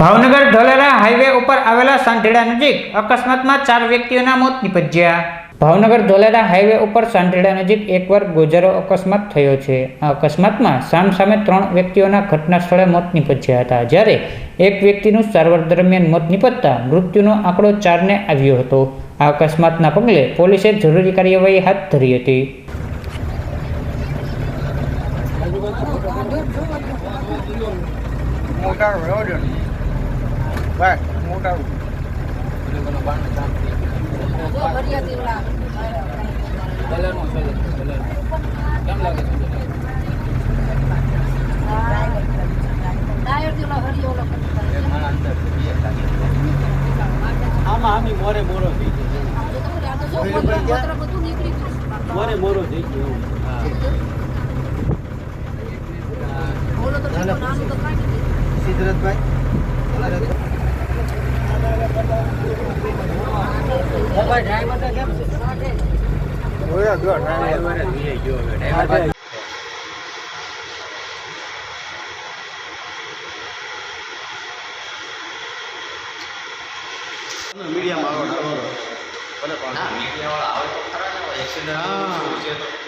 Bhavnagar Dholera highway ઉપર આવેલા સાંઢેડા નજીક અકસ્માતમાં ચાર વ્યક્તિઓના મોત નીપજ્યા. ભાવનગર ધોલેરા હાઈવે ઉપર સાંઢેડા નજીક એકવાર ગોજારો અકસ્માત થયો છે. આ અકસ્માતમાં સામસામે ત્રણ વ્યક્તિઓના ઘટના સ્થળે મોત નીપજ્યા હતા. જ્યારે એક વ્યક્તિનું સારવાર દરમિયાન મોત નીપજતા મૃત્યુનો આંકડો ચારને આવ્યો હતો. આ અકસ્માતના પગલે પોલીસે જરૂરી કાર્યવાહી હાથ ધરી હતી. મોટા બસ મોટા આમાં આમી મોરે મોરો થઈ ગયો. મોરે મોરો થઈ ગયો સિદ્ધરથભાઈ. ડ્રાઈવર તો કેમ છે? ઓયા ગયો ડ્રાઈવર મીડિયામાં મીડિયા વાળા આવે તો ખરા ને એક્સિડન્ટ છે તો?